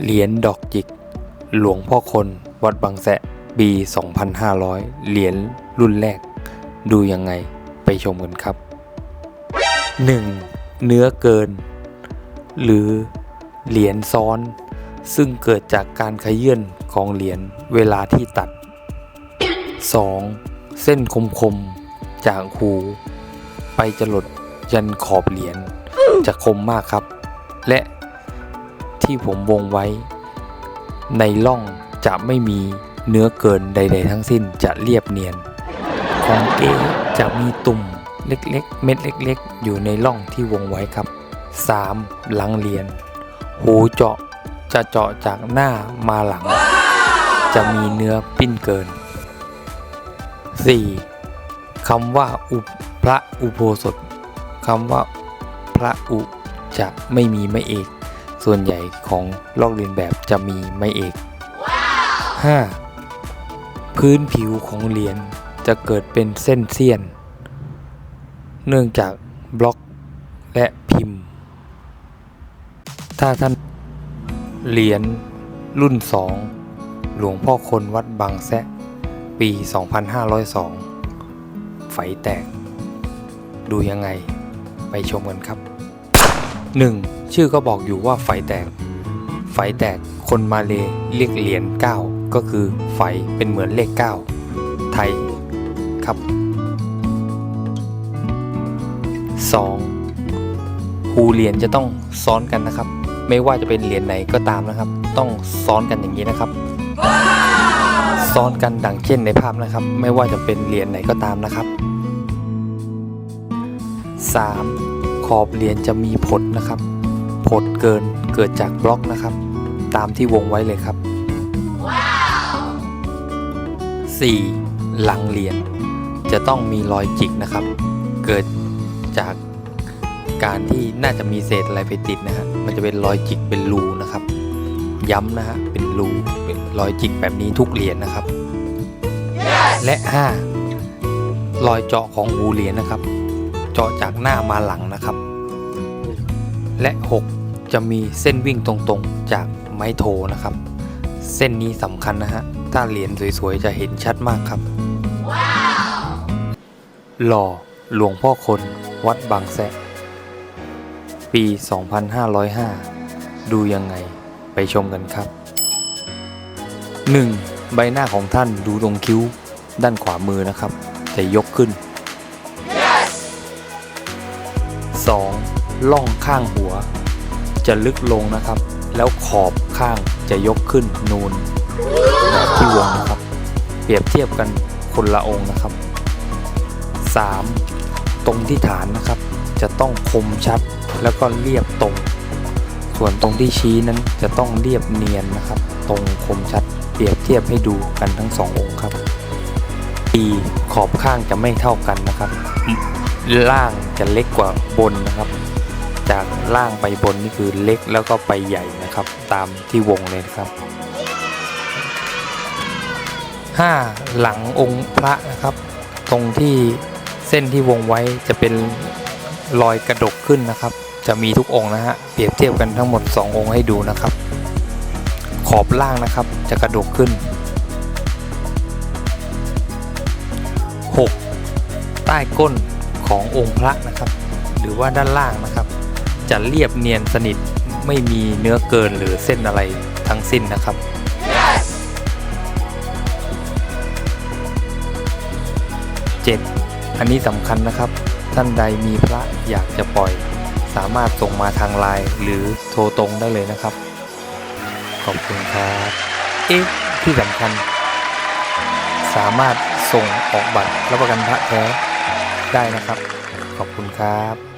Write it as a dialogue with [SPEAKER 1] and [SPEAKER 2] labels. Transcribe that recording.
[SPEAKER 1] เหรียญดอกจิก หลวงพ่อคน วัดบางแสะปี 2500 เหรียญรุ่นแรก ดูยังไงไปชมกันครับ 1. เนื้อเกิน หรือเหรียญซ้อน ซึ่งเกิดจากการขยื่นของเหรียญเวลาที่ตัด 2. เส้นคมๆ จากหู ไปจรดยันขอบเหรียญจะคมมากครับ และ ที่ผมวงไว้ ในร่องจะไม่มีเนื้อเกินใด ๆ ทั้งสิ้นจะเรียบเนียน ของเก๋จะมีตุ่มเล็กๆ เม็ดเล็ก ๆ อยู่ในร่องที่วงไว้ครับ 3. หลังเรียญหูเจาะจะเจาะจากหน้ามาหลัง จะมีเนื้อปิ้นเกิน 4. คำว่าอุพระอุโบสถคำว่าพระอุจะไม่มีไม้เอก ส่วนใหญ่ของลอกเลียนแบบจะมีไม้เอก 5. พื้นผิวของเหรียญจะเกิดเป็นเส้นเสี้ยน เนื่องจากบล็อกและพิมพ์ ถ้าท่านเหรียญรุ่น 2 หลวงพ่อคนวัดบางแซะ ปี 2502 ไฟแตก ดูยังไงไปชมกันครับ 1. ชื่อก็บอกอยู่ว่าไฟแตก ไฟแตกคนมาเลเรียกเหรียญ9ก็คือไฟเป็นเหมือนเลข 9 ไทยครับ 2. หูเหรียญจะต้องซ้อนกันนะครับ ไม่ว่าจะเป็นเหรียญไหนก็ตามนะครับ ต้องซ้อนกันอย่างนี้นะครับ ซ้อนกันดังเช่นในภาพนะครับ ไม่ว่าจะเป็นเหรียญไหนก็ตามนะครับ 3. ขอบเหรียญจะมีผลนะครับ ผลเกินเกิดจากบล็อกนะครับ ตามที่วงไว้เลยครับ 4. หลังเหรียญจะต้องมีรอยจิกนะครับ เกิดจากการที่น่าจะมีเศษอะไรไปติดนะฮะมันจะเป็นรอยจิกเป็นรูนะครับ ย้ำนะฮะเป็นรูเป็นรอยจิกแบบนี้ทุกเหรียญนะครับและ 5. รอยเจาะของหูเหรียญนะครับ เจาะจากหน้ามาหลังนะครับ และ 6 จะมีเส้นวิ่งตรงๆจากไม้โทนะครับ เส้นนี้สำคัญนะฮะ ถ้าเหรียญสวยๆ จะเห็นชัดมากครับ หล่อหลวงพ่อคนวัดบางแสะปี 2505 ดูยังไงไปชมกันครับ 1. ใบหน้าของท่านดูตรงคิ้วด้านขวามือนะครับ จะยกขึ้น 2. ล่องข้างหัว จะลึกลงนะครับ แล้วขอบข้างจะยกขึ้นนูนแบบที่วงนะครับ เปรียบเทียบกันคนละองค์นะครับ 3. ตรงที่ฐานนะครับ จะต้องคมชัดแล้วก็เรียบตรง ส่วนตรงที่ชี้นั้นจะต้องเรียบเนียนนะครับ ตรงคมชัดเปรียบเทียบให้ดูกันทั้งสององค์ครับ E ขอบข้างจะไม่เท่ากันนะครับ ล่างจะเล็กกว่าบนนะครับ จากล่างไปบนนี่คือเล็กแล้วก็ไปใหญ่นะครับ ตามที่วงเลยนะครับ 5. หลังองค์พระนะครับ ตรงที่เส้นที่วงไว้จะเป็นรอยกระดกขึ้นนะครับ จะมีทุกองค์นะฮะเปรียบเทียบกันทั้งหมด 2 องค์ให้ดูนะครับ ขอบล่างนะครับจะกระดกขึ้น 6. ใต้ก้นขององค์พระนะครับ หรือว่าด้านล่างนะครับ จะเรียบเนียนสนิทไม่มีเนื้อเกินหรือเส้นอะไรทั้งสิ้นนะครับ 7. อันนี้สำคัญนะครับ ท่านใดมีพระอยากจะปล่อย สามารถส่งมาทางไลน์หรือโทรตรงได้เลยนะครับ ขอบคุณครับเอ๊ะที่สำคัญ สามารถส่งออกบัตรรับประกันพระแท้ได้นะครับ ขอบคุณครับ